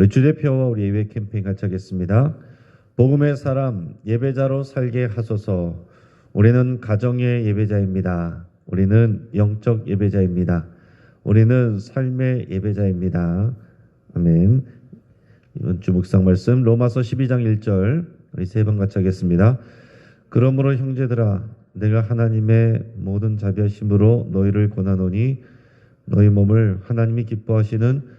우리 주대표와 우리 예배 캠페인 같이 하겠습니다. 복음의 사람 예배자로 살게 하소서. 우리는 가정의 예배자입니다. 우리는 영적 예배자입니다. 우리는 삶의 예배자입니다. 아멘. 이번 주 묵상 말씀 로마서 12장 1절 우리 세 번 같이 하겠습니다. 그러므로 형제들아 내가 하나님의 모든 자비하심으로 너희를 권하노니 너희 몸을 하나님이 기뻐하시는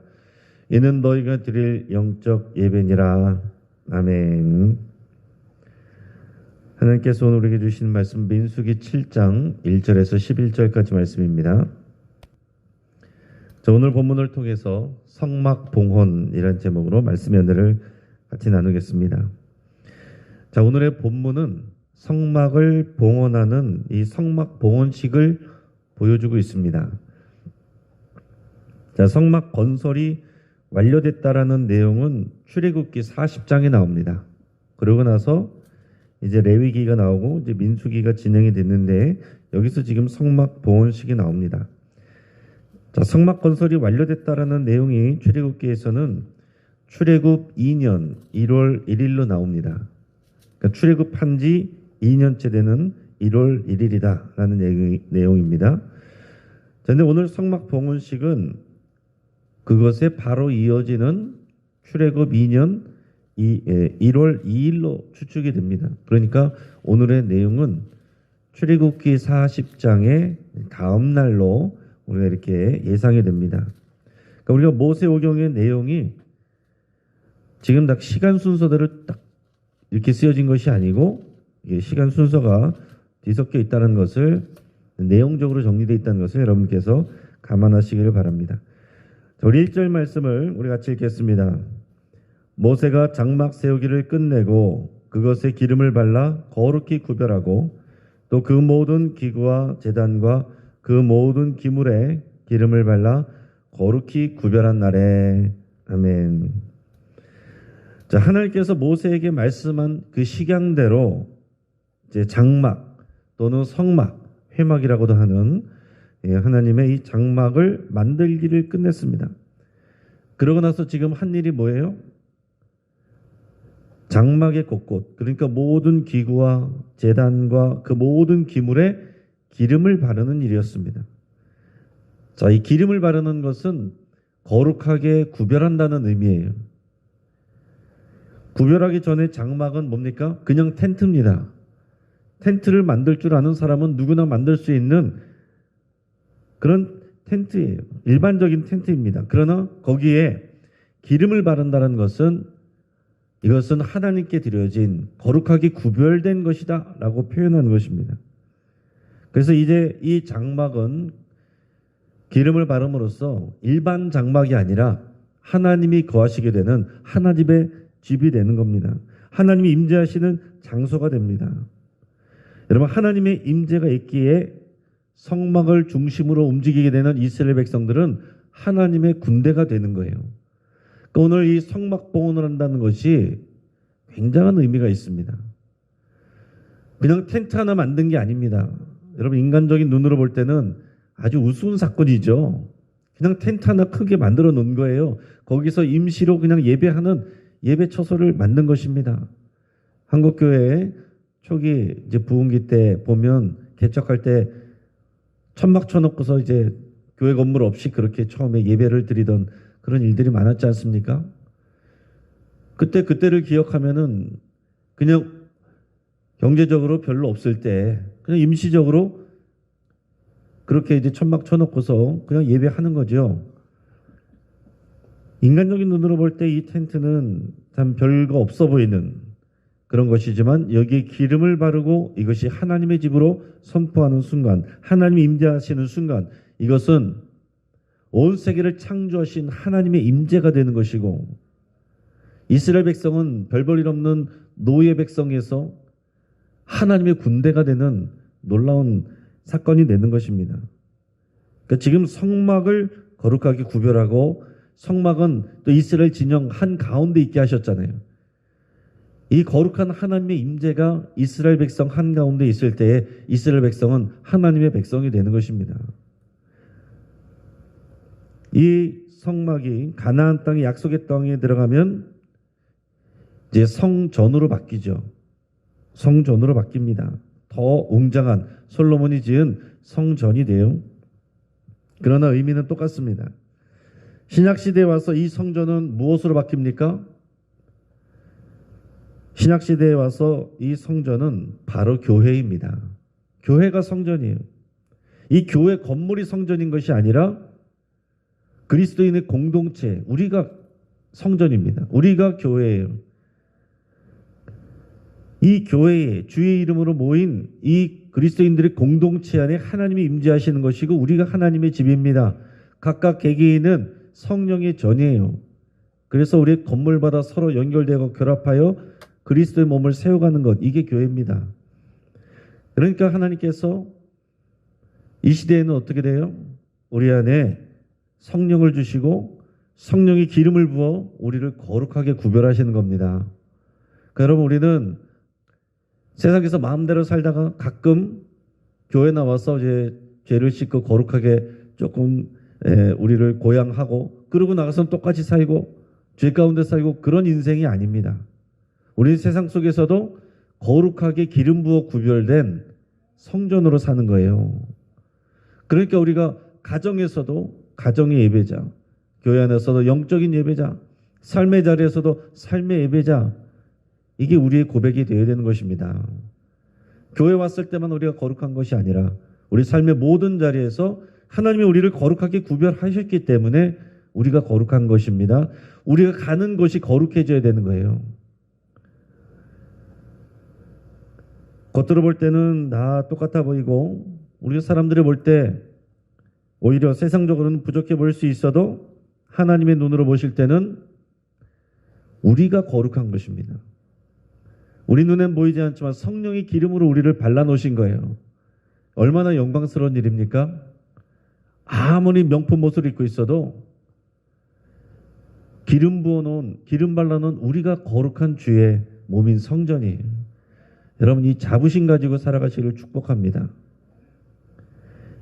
이는 너희가 드릴 영적 예배니라. 아멘. 하나님께서 오늘 우리에게 주신 말씀 민수기 7장 1절에서 11절까지 말씀입니다. 자, 오늘 본문을 통해서 성막 봉헌이라는 제목으로 말씀 연대를 같이 나누겠습니다. 자, 오늘의 본문은 성막을 봉헌하는 이 성막 봉헌식을 보여주고 있습니다. 자, 성막 건설이 완료됐다라는 내용은 출애굽기 40장에 나옵니다. 그러고 나서 이제 레위기가 나오고 이제 민수기가 진행이 됐는데 여기서 지금 성막 봉헌식이 나옵니다. 자, 성막 건설이 완료됐다라는 내용이 출애굽기에서는 출애굽 2년 1월 1일로 나옵니다. 그러니까 출애굽한 지 2년째 되는 1월 1일이다라는 내용, 내용입니다. 자, 근데 오늘 성막 봉헌식은 그것에 바로 이어지는 출애굽 2년 이, 예, 1월 2일로 추측이 됩니다. 그러니까 오늘의 내용은 출애굽기 40장의 다음 날로 우리가 이렇게 예상이 됩니다. 그러니까 우리가 모세오경의 내용이 지금 딱 시간 순서대로 딱 이렇게 쓰여진 것이 아니고 시간 순서가 뒤섞여 있다는 것을 내용적으로 정리되어 있다는 것을 여러분께서 감안하시기를 바랍니다. 자, 우리 1절 말씀을 우리 같이 읽겠습니다. 모세가 장막 세우기를 끝내고 그것에 기름을 발라 거룩히 구별하고 또 그 모든 기구와 재단과 그 모든 기물에 기름을 발라 거룩히 구별한 날에 아멘. 자, 하나님께서 모세에게 말씀한 그 식양대로 이제 장막 또는 성막, 회막이라고도 하는 예, 하나님의 이 장막을 만들기를 끝냈습니다. 그러고 나서 지금 한 일이 뭐예요? 장막의 곳곳, 그러니까 모든 기구와 재단과 그 모든 기물에 기름을 바르는 일이었습니다. 자, 이 기름을 바르는 것은 거룩하게 구별한다는 의미예요. 구별하기 전에 장막은 뭡니까? 그냥 텐트입니다. 텐트를 만들 줄 아는 사람은 누구나 만들 수 있는 그런 텐트예요. 일반적인 텐트입니다. 그러나 거기에 기름을 바른다는 것은 이것은 하나님께 드려진 거룩하게 구별된 것이다 라고 표현하는 것입니다. 그래서 이제 이 장막은 기름을 바름으로써 일반 장막이 아니라 하나님이 거하시게 되는 하나님의 집이 되는 겁니다. 하나님이 임재하시는 장소가 됩니다. 여러분 하나님의 임재가 있기에 성막을 중심으로 움직이게 되는 이스라엘 백성들은 하나님의 군대가 되는 거예요. 그러니까 오늘 이 성막 봉헌을 한다는 것이 굉장한 의미가 있습니다. 그냥 텐트 하나 만든 게 아닙니다. 여러분 인간적인 눈으로 볼 때는 아주 우스운 사건이죠. 그냥 텐트 하나 크게 만들어 놓은 거예요. 거기서 임시로 그냥 예배하는 예배 처소를 만든 것입니다. 한국 교회 초기 이제 부흥기 때 보면 개척할 때 천막 쳐놓고서 이제 교회 건물 없이 그렇게 처음에 예배를 드리던 그런 일들이 많았지 않습니까? 그때 그때를 기억하면은 그냥 경제적으로 별로 없을 때 그냥 임시적으로 그렇게 이제 천막 쳐놓고서 그냥 예배하는 거죠. 인간적인 눈으로 볼 때 이 텐트는 참 별거 없어 보이는 그런 것이지만 여기에 기름을 바르고 이것이 하나님의 집으로 선포하는 순간, 하나님이 임재하시는 순간 이것은 온 세계를 창조하신 하나님의 임재가 되는 것이고 이스라엘 백성은 별볼일 없는 노예 백성에서 하나님의 군대가 되는 놀라운 사건이 되는 것입니다. 그러니까 지금 성막을 거룩하게 구별하고 성막은 또 이스라엘 진영 한 가운데 있게 하셨잖아요. 이 거룩한 하나님의 임재가 이스라엘 백성 한 가운데 있을 때에 이스라엘 백성은 하나님의 백성이 되는 것입니다. 이 성막이 가나안 땅의 약속의 땅에 들어가면 이제 성전으로 바뀌죠. 성전으로 바뀝니다. 더 웅장한 솔로몬이 지은 성전이 돼요. 그러나 의미는 똑같습니다. 신약 시대에 와서 이 성전은 무엇으로 바뀝니까? 신약 시대에 와서 이 성전은 바로 교회입니다. 교회가 성전이에요. 이 교회 건물이 성전인 것이 아니라 그리스도인의 공동체, 우리가 성전입니다. 우리가 교회예요. 이 교회에 주의 이름으로 모인 이 그리스도인들의 공동체 안에 하나님이 임재하시는 것이고 우리가 하나님의 집입니다. 각각 개개인은 성령의 전이에요. 그래서 우리 건물마다 서로 연결되고 결합하여 그리스도의 몸을 세워가는 것 이게 교회입니다. 그러니까 하나님께서 이 시대에는 어떻게 돼요? 우리 안에 성령을 주시고 성령의 기름을 부어 우리를 거룩하게 구별하시는 겁니다. 그러니까 여러분 우리는 세상에서 마음대로 살다가 가끔 교회 나와서 이제 죄를 씻고 거룩하게 조금 에, 우리를 고양하고 그러고 나가서는 똑같이 살고 죄 가운데 살고 그런 인생이 아닙니다. 우리 세상 속에서도 거룩하게 기름 부어 구별된 성전으로 사는 거예요. 그러니까 우리가 가정에서도 가정의 예배자, 교회 안에서도 영적인 예배자, 삶의 자리에서도 삶의 예배자, 이게 우리의 고백이 되어야 되는 것입니다. 교회 왔을 때만 우리가 거룩한 것이 아니라 우리 삶의 모든 자리에서 하나님이 우리를 거룩하게 구별하셨기 때문에 우리가 거룩한 것입니다. 우리가 가는 것이 거룩해져야 되는 거예요. 겉으로 볼 때는 다 똑같아 보이고 우리 사람들이 볼 때 오히려 세상적으로는 부족해 보일 수 있어도 하나님의 눈으로 보실 때는 우리가 거룩한 것입니다. 우리 눈엔 보이지 않지만 성령의 기름으로 우리를 발라 놓으신 거예요. 얼마나 영광스러운 일입니까? 아무리 명품 옷을 입고 있어도 기름 부어 놓은 기름 발라 놓은 우리가 거룩한 주의 몸인 성전이에요. 여러분 이 자부심 가지고 살아가시기를 축복합니다.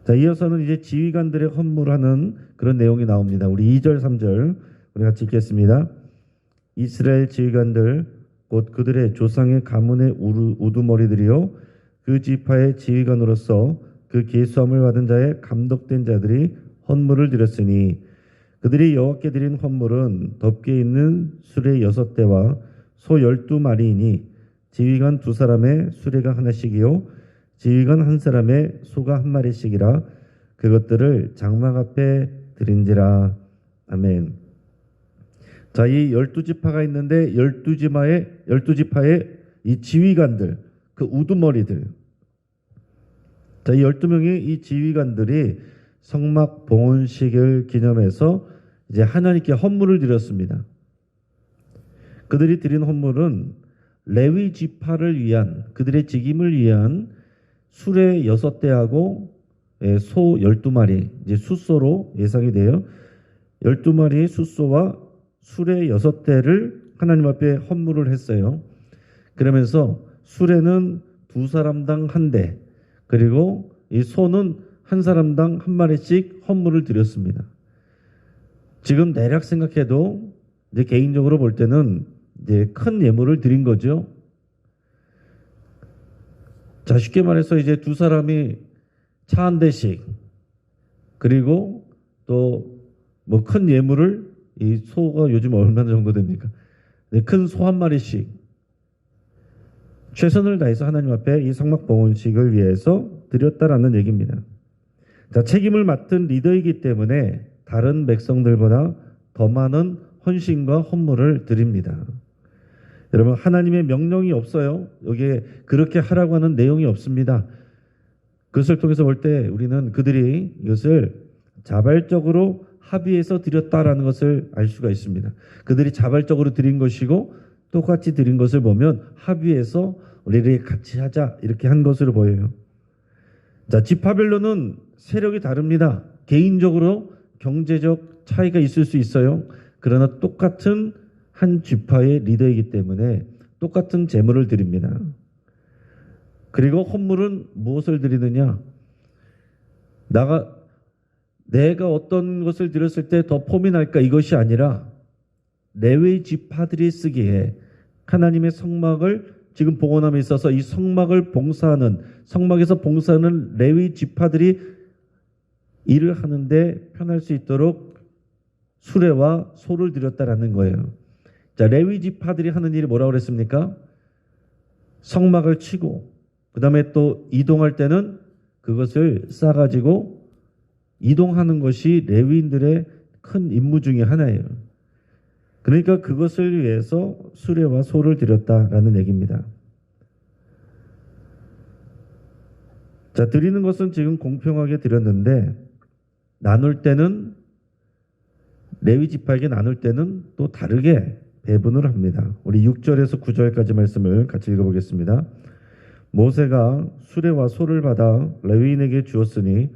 자, 이어서는 이제 지휘관들의 헌물하는 그런 내용이 나옵니다. 우리 2절, 3절 우리 같이 읽겠습니다. 이스라엘 지휘관들 곧 그들의 조상의 가문의 우두머리들이요 그 지파의 지휘관으로서 그 계수함을 받은 자의 감독된 자들이 헌물을 드렸으니 그들이 여호와께 드린 헌물은 덮개 있는 수레 여섯 대와 소 열두 마리이니 지휘관 두 사람의 수레가 하나씩이요 지휘관 한 사람의 소가 한 마리씩이라 그것들을 장막 앞에 드린지라 아멘. 자, 이 열두 지파가 있는데 열두 지파의 열두 지파의 이 지휘관들, 그 우두머리들. 자, 이 열두 명의 이 지휘관들이 성막 봉헌식을 기념해서 이제 하나님께 헌물을 드렸습니다. 그들이 드린 헌물은 레위 지파를 위한 그들의 직임을 위한 수레 여섯 대하고 예, 소 열두 마리 이제 숫소로 예상이 돼요. 열두 마리의 숫소와 수레 여섯 대를 하나님 앞에 헌물을 했어요. 그러면서 수레는 두 사람당 한 대, 그리고 이 소는 한 사람당 한 마리씩 헌물을 드렸습니다. 지금 대략 생각해도 이제 개인적으로 볼 때는 이제 큰 예물을 드린 거죠. 자, 쉽게 말해서 이제 두 사람이 차 한 대씩 그리고 또 뭐 큰 예물을 이 소가 요즘 얼마나 정도 됩니까? 네, 큰소 한 마리씩 최선을 다해서 하나님 앞에 이 성막 봉헌식을 위해서 드렸다라는 얘기입니다. 자, 책임을 맡은 리더이기 때문에 다른 백성들보다 더 많은 헌신과 헌물을 드립니다. 여러분 하나님의 명령이 없어요. 여기에 그렇게 하라고 하는 내용이 없습니다. 그것을 통해서 볼 때 우리는 그들이 이것을 자발적으로 합의해서 드렸다라는 것을 알 수가 있습니다. 그들이 자발적으로 드린 것이고 똑같이 드린 것을 보면 합의해서 우리를 같이 하자 이렇게 한 것으로 보여요. 자, 지파별로는 세력이 다릅니다. 개인적으로 경제적 차이가 있을 수 있어요. 그러나 똑같은 한 지파의 리더이기 때문에 똑같은 재물을 드립니다. 그리고 헌물은 무엇을 드리느냐? 나가 내가 어떤 것을 드렸을 때 더 폼이 날까 이것이 아니라 레위 지파들이 쓰기에 하나님의 성막을 지금 봉헌함에 있어서 이 성막을 봉사하는 성막에서 봉사하는 레위 지파들이 일을 하는데 편할 수 있도록 수레와 소를 드렸다라는 거예요. 자, 레위 지파들이 하는 일이 뭐라고 그랬습니까? 성막을 치고 그다음에 또 이동할 때는 그것을 싸 가지고 이동하는 것이 레위인들의 큰 임무 중에 하나예요. 그러니까 그것을 위해서 수레와 소를 드렸다라는 얘기입니다. 자, 드리는 것은 지금 공평하게 드렸는데 나눌 때는 레위 지파에게 나눌 때는 또 다르게 배분을 합니다. 우리 6절에서 9절까지 말씀을 같이 읽어보겠습니다. 모세가 수레와 소를 받아 레위인에게 주었으니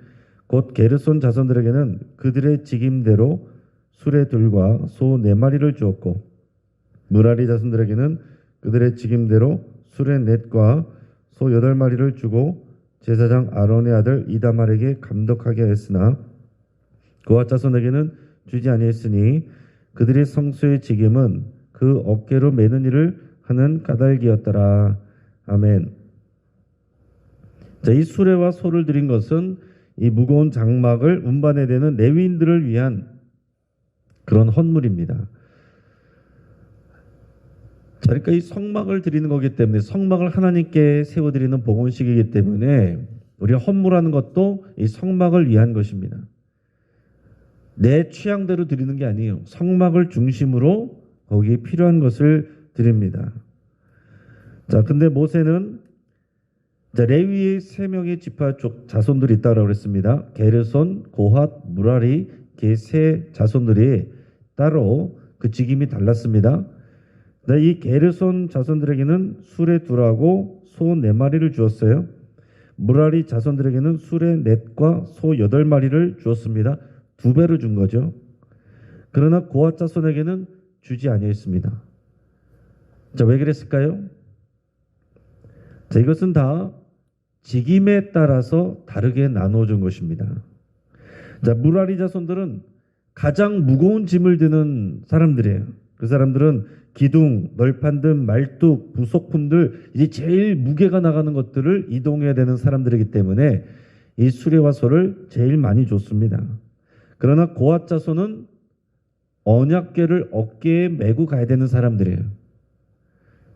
곧 게르손 자손들에게는 그들의 직임대로 수레 둘과 소 네 마리를 주었고 무라리 자손들에게는 그들의 직임대로 수레 넷과 소 여덟 마리를 주고 제사장 아론의 아들 이다말에게 감독하게 했으나 그와 자손에게는 주지 아니했으니 그들의 성수의 직임은 그 어깨로 매는 일을 하는 까닭이었더라. 아멘. 자, 이 수레와 소를 드린 것은 이 무거운 장막을 운반해 되는 레위인들을 위한 그런 헌물입니다. 자, 그러니까 이 성막을 드리는 거기 때문에 성막을 하나님께 세워 드리는 복원식이기 때문에 우리가 헌물하는 것도 이 성막을 위한 것입니다. 내 취향대로 드리는 게 아니에요. 성막을 중심으로 거기에 필요한 것을 드립니다. 자, 근데 모세는 자, 레위의 세 명의 지파 쪽 자손들이 있다고 그랬습니다. 게르손, 고핫, 무라리 개세 자손들이 따로 그 직임이 달랐습니다. 네, 이 게르손 자손들에게는 수레 둘하고 소 네 마리를 주었어요. 무라리 자손들에게는 수레 넷과 소 여덟 마리를 주었습니다. 두 배를 준 거죠. 그러나 고핫 자손에게는 주지 아니했습니다. 자, 왜 그랬을까요? 자, 이것은 다 직임에 따라서 다르게 나눠준 것입니다. 자, 무라리 자손들은 가장 무거운 짐을 드는 사람들이에요. 그 사람들은 기둥, 널판등, 말뚝, 부속품들 이제 제일 무게가 나가는 것들을 이동해야 되는 사람들이기 때문에 이 수레와 소를 제일 많이 줬습니다. 그러나 고앗 자손은 언약궤를 어깨에 메고 가야 되는 사람들이에요.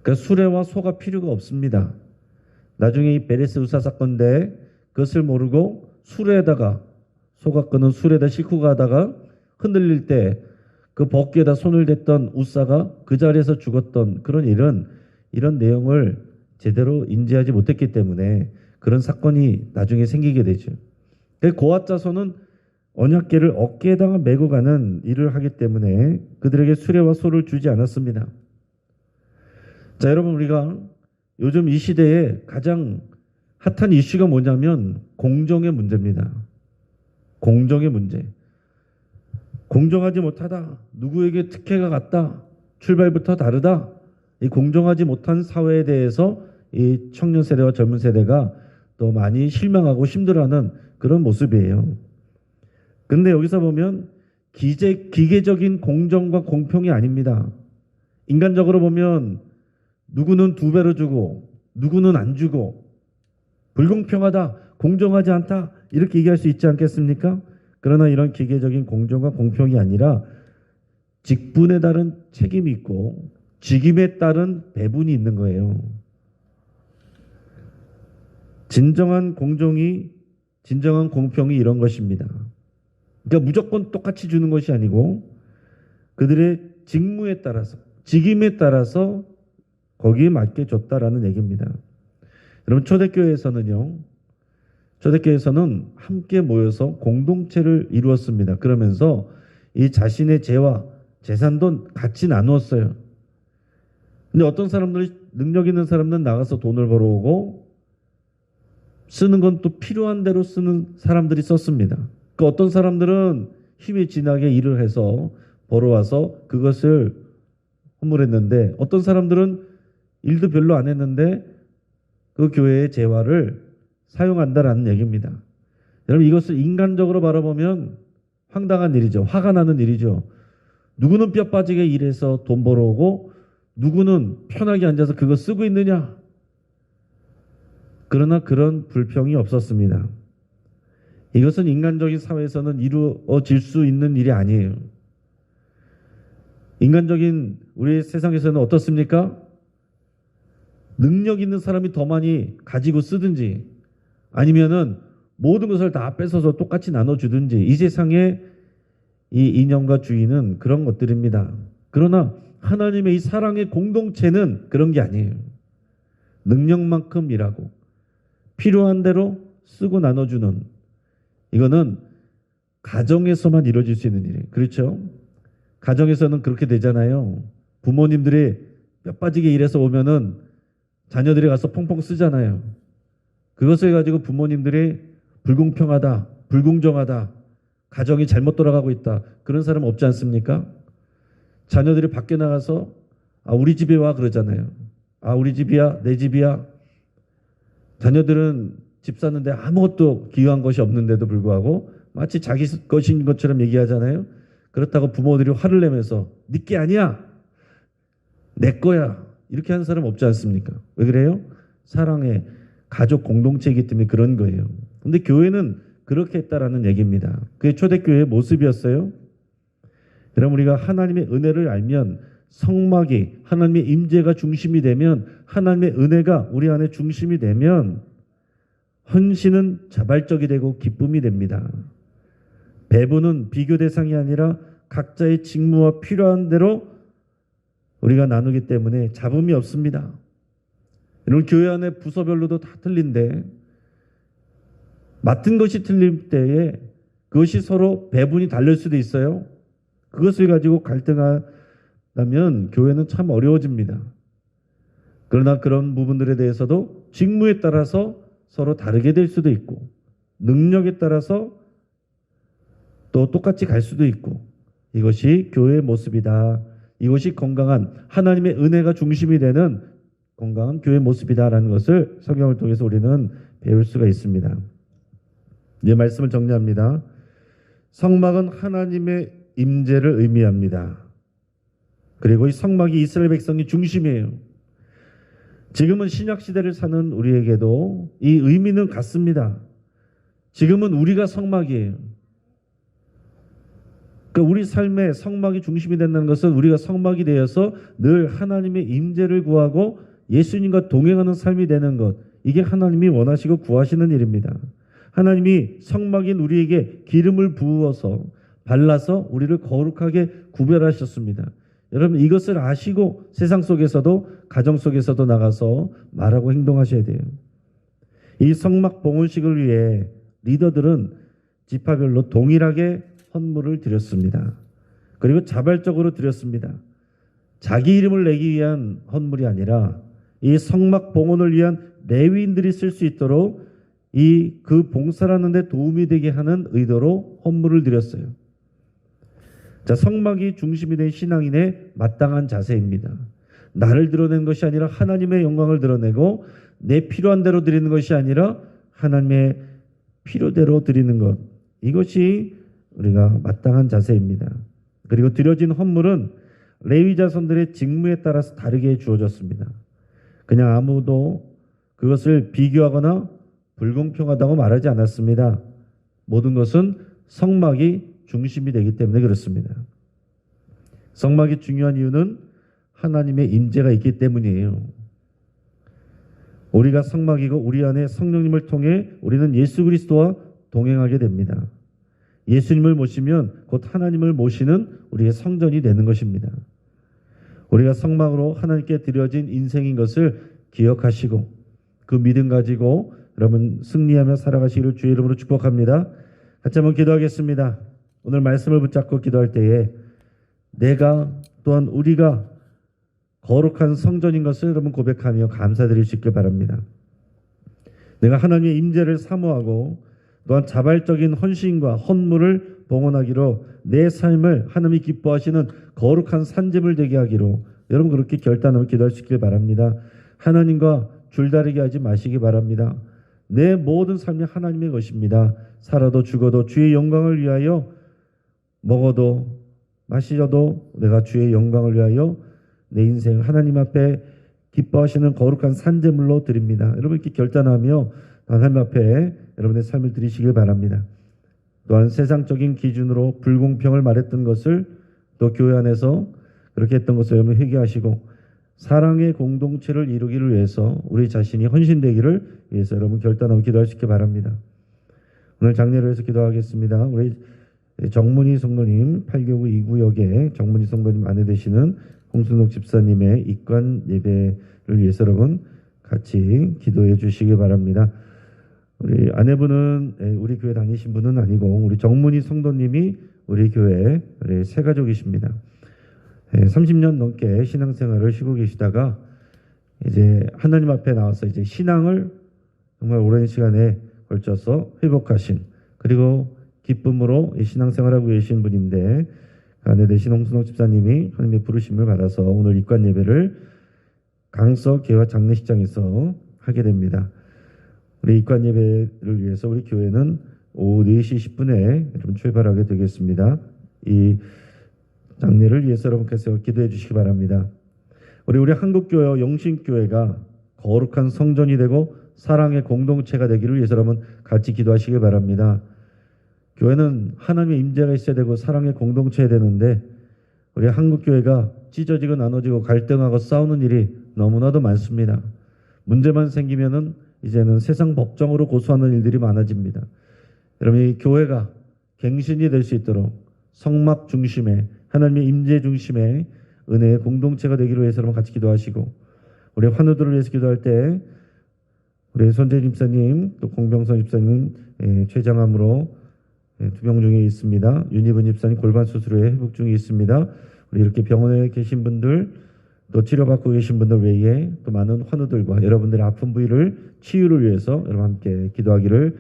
그러니까 수레와 소가 필요가 없습니다. 나중에 이 베레스 의사 사건 때 그것을 모르고 수레에다가 소가 끄는 수레에다 싣고 가다가 흔들릴 때 그 벗기에다 손을 댔던 우사가 그 자리에서 죽었던 그런 일은 이런 내용을 제대로 인지하지 못했기 때문에 그런 사건이 나중에 생기게 되죠. 고앗 자손은 언약계를 어깨에다가 메고 가는 일을 하기 때문에 그들에게 수레와 소를 주지 않았습니다. 자, 여러분 우리가 요즘 이 시대에 가장 핫한 이슈가 뭐냐면 공정의 문제입니다. 공정의 문제. 공정하지 못하다. 누구에게 특혜가 갔다. 출발부터 다르다. 이 공정하지 못한 사회에 대해서 이 청년 세대와 젊은 세대가 또 많이 실망하고 힘들어하는 그런 모습이에요. 근데 여기서 보면 기재, 기계적인 공정과 공평이 아닙니다. 인간적으로 보면 누구는 두 배로 주고 누구는 안 주고 불공평하다, 공정하지 않다 이렇게 얘기할 수 있지 않겠습니까? 그러나 이런 기계적인 공정과 공평이 아니라 직분에 따른 책임이 있고 직임에 따른 배분이 있는 거예요. 진정한 공정이 진정한 공평이 이런 것입니다. 그러니까 무조건 똑같이 주는 것이 아니고 그들의 직무에 따라서 직임에 따라서 거기에 맞게 줬다라는 얘기입니다. 여러분 초대교회에서는요. 초대교회에서는 함께 모여서 공동체를 이루었습니다. 그러면서 이 자신의 재와 재산도 같이 나누었어요. 근데 어떤 사람들이 능력 있는 사람들은 나가서 돈을 벌어오고 쓰는 건 또 필요한 대로 쓰는 사람들이 썼습니다. 그 어떤 사람들은 힘이 진하게 일을 해서 벌어와서 그것을 헌물했는데 어떤 사람들은 일도 별로 안 했는데 그 교회의 재화를 사용한다라는 얘기입니다. 여러분 이것을 인간적으로 바라보면 황당한 일이죠. 화가 나는 일이죠. 누구는 뼈 빠지게 일해서 돈 벌어오고 누구는 편하게 앉아서 그거 쓰고 있느냐? 그러나 그런 불평이 없었습니다. 이것은 인간적인 사회에서는 이루어질 수 있는 일이 아니에요. 인간적인 우리 세상에서는 어떻습니까? 능력 있는 사람이 더 많이 가지고 쓰든지 아니면은 모든 것을 다 뺏어서 똑같이 나눠주든지 이 세상의 이 인연과 주의는 그런 것들입니다. 그러나 하나님의 이 사랑의 공동체는 그런 게 아니에요. 능력만큼 일하고 필요한 대로 쓰고 나눠주는 이거는 가정에서만 이루어질 수 있는 일이에요. 그렇죠? 가정에서는 그렇게 되잖아요. 부모님들이 뼈 빠지게 일해서 오면은 자녀들이 가서 펑펑 쓰잖아요. 그것을 가지고 부모님들이 불공평하다, 불공정하다, 가정이 잘못 돌아가고 있다. 그런 사람 없지 않습니까? 자녀들이 밖에 나가서 아 우리 집에 와 그러잖아요. 아 우리 집이야, 내 집이야. 자녀들은 집 사는데 아무것도 기여한 것이 없는데도 불구하고 마치 자기 것인 것처럼 얘기하잖아요. 그렇다고 부모들이 화를 내면서 네게 아니야, 내 거야 이렇게 하는 사람 없지 않습니까? 왜 그래요? 사랑의 가족 공동체이기 때문에 그런 거예요. 근데 교회는 그렇게 했다라는 얘기입니다. 그게 초대교회의 모습이었어요. 여러분 우리가 하나님의 은혜를 알면 성막이 하나님의 임재가 중심이 되면 하나님의 은혜가 우리 안에 중심이 되면 헌신은 자발적이 되고 기쁨이 됩니다. 배부는 비교 대상이 아니라 각자의 직무와 필요한 대로 우리가 나누기 때문에 잡음이 없습니다. 여러분 교회 안에 부서별로도 다 틀린데 맡은 것이 틀릴 때에 그것이 서로 배분이 다를 수도 있어요. 그것을 가지고 갈등하면 교회는 참 어려워집니다. 그러나 그런 부분들에 대해서도 직무에 따라서 서로 다르게 될 수도 있고 능력에 따라서 또 똑같이 갈 수도 있고 이것이 교회의 모습이다. 이것이 건강한 하나님의 은혜가 중심이 되는 건강한 교회 모습이다라는 것을 성경을 통해서 우리는 배울 수가 있습니다. 이 말씀을 정리합니다. 성막은 하나님의 임재를 의미합니다. 그리고 이 성막이 이스라엘 백성이 중심이에요. 지금은 신약 시대를 사는 우리에게도 이 의미는 같습니다. 지금은 우리가 성막이에요. 그 우리 삶의 성막이 중심이 된다는 것은 우리가 성막이 되어서 늘 하나님의 임재를 구하고 예수님과 동행하는 삶이 되는 것. 이게 하나님이 원하시고 구하시는 일입니다. 하나님이 성막인 우리에게 기름을 부어서 발라서 우리를 거룩하게 구별하셨습니다. 여러분 이것을 아시고 세상 속에서도 가정 속에서도 나가서 말하고 행동하셔야 돼요. 이 성막 봉헌식을 위해 리더들은 지파별로 동일하게 헌물을 드렸습니다. 그리고 자발적으로 드렸습니다. 자기 이름을 내기 위한 헌물이 아니라 이 성막 봉헌을 위한 레위인들이 쓸 수 있도록 이 그 봉사하는 데 도움이 되게 하는 의도로 헌물을 드렸어요. 자, 성막이 중심이 된 신앙인의 마땅한 자세입니다. 나를 드러낸 것이 아니라 하나님의 영광을 드러내고 내 필요한 대로 드리는 것이 아니라 하나님의 필요대로 드리는 것. 이것이 우리가 마땅한 자세입니다. 그리고 드려진 헌물은 레위 자손들의 직무에 따라서 다르게 주어졌습니다. 그냥 아무도 그것을 비교하거나 불공평하다고 말하지 않았습니다. 모든 것은 성막이 중심이 되기 때문에 그렇습니다. 성막이 중요한 이유는 하나님의 임재가 있기 때문이에요. 우리가 성막이고 우리 안에 성령님을 통해 우리는 예수 그리스도와 동행하게 됩니다. 예수님을 모시면 곧 하나님을 모시는 우리의 성전이 되는 것입니다. 우리가 성막으로 하나님께 드려진 인생인 것을 기억하시고 그 믿음 가지고 여러분 승리하며 살아가시기를 주의 이름으로 축복합니다. 같이 한번 기도하겠습니다. 오늘 말씀을 붙잡고 기도할 때에 내가 또한 우리가 거룩한 성전인 것을 여러분 고백하며 감사드릴 수 있길 바랍니다. 내가 하나님의 임재를 사모하고 또한 자발적인 헌신과 헌물을 봉헌하기로 내 삶을 하나님이 기뻐하시는 거룩한 산재물 되게 하기로 여러분 그렇게 결단하고 기도할 수 있길 바랍니다. 하나님과 줄다리기 하지 마시기 바랍니다. 내 모든 삶이 하나님의 것입니다. 살아도 죽어도 주의 영광을 위하여 먹어도 마시어도 내가 주의 영광을 위하여 내 인생 하나님 앞에 기뻐하시는 거룩한 산재물로 드립니다. 여러분 이렇게 결단하며 하나님 앞에 여러분의 삶을 드리시길 바랍니다. 또한 세상적인 기준으로 불공평을 말했던 것을 또 교회 안에서 그렇게 했던 것을 여러분 회개하시고 사랑의 공동체를 이루기를 위해서 우리 자신이 헌신되기를 위해서 여러분 결단하고 있게 바랍니다. 오늘 장례를 위해서 기도하겠습니다. 우리 정문희 성도님 8교구 2구역에 정문희 성도님 아내 되시는 홍순옥 집사님의 입관 예배를 위해서 여러분 같이 기도해 주시기 바랍니다. 우리 아내분은 예, 우리 교회 다니신 분은 아니고 우리 정문희 성도님이 우리 교회 우리 새 가족이십니다. 예, 30년 넘게 신앙생활을 쉬고 계시다가 이제 하나님 앞에 나와서 이제 신앙을 정말 오랜 시간에 걸쳐서 회복하신 그리고 기쁨으로 이 신앙생활하고 계신 분인데 그 아내 되신 홍순옥 집사님이 하나님의 부르심을 받아서 오늘 입관 예배를 강서 개화 장례식장에서 하게 됩니다. 우리 입관 예배를 위해서 우리 교회는 오후 4시 10분에 여러분 출발하게 되겠습니다. 이 장례를 위해서 여러분께서 기도해 주시기 바랍니다. 우리 우리 한국교회 영신교회가 거룩한 성전이 되고 사랑의 공동체가 되기를 위해서 여러분 같이 기도하시기 바랍니다. 교회는 하나님의 임재가 있어야 되고 사랑의 공동체야 되는데 우리 한국 교회가 찢어지고 나눠지고 갈등하고 싸우는 일이 너무나도 많습니다. 문제만 생기면은 이제는 세상 법정으로 고소하는 일들이 많아집니다. 여러분 이 교회가 갱신이 될 수 있도록 성막 중심에 하나님의 임재 중심에 은혜의 공동체가 되기로 해서 여러분 같이 기도하시고 우리 환우들을 위해서 기도할 때 우리 손재 집사님 또 공병선 집사님 예, 췌장암으로 예, 투병 중에 있습니다. 윤희분 집사님 골반 수술 후에 회복 중에 있습니다. 우리 이렇게 병원에 계신 분들 또 치료받고 계신 분들 외에 또 많은 환우들과 여러분들의 아픈 부위를 치유를 위해서 여러분 함께 기도하기를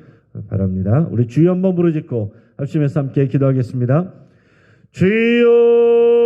바랍니다. 우리 주여 한번 부르짖고 합심해서 함께 기도하겠습니다. 주여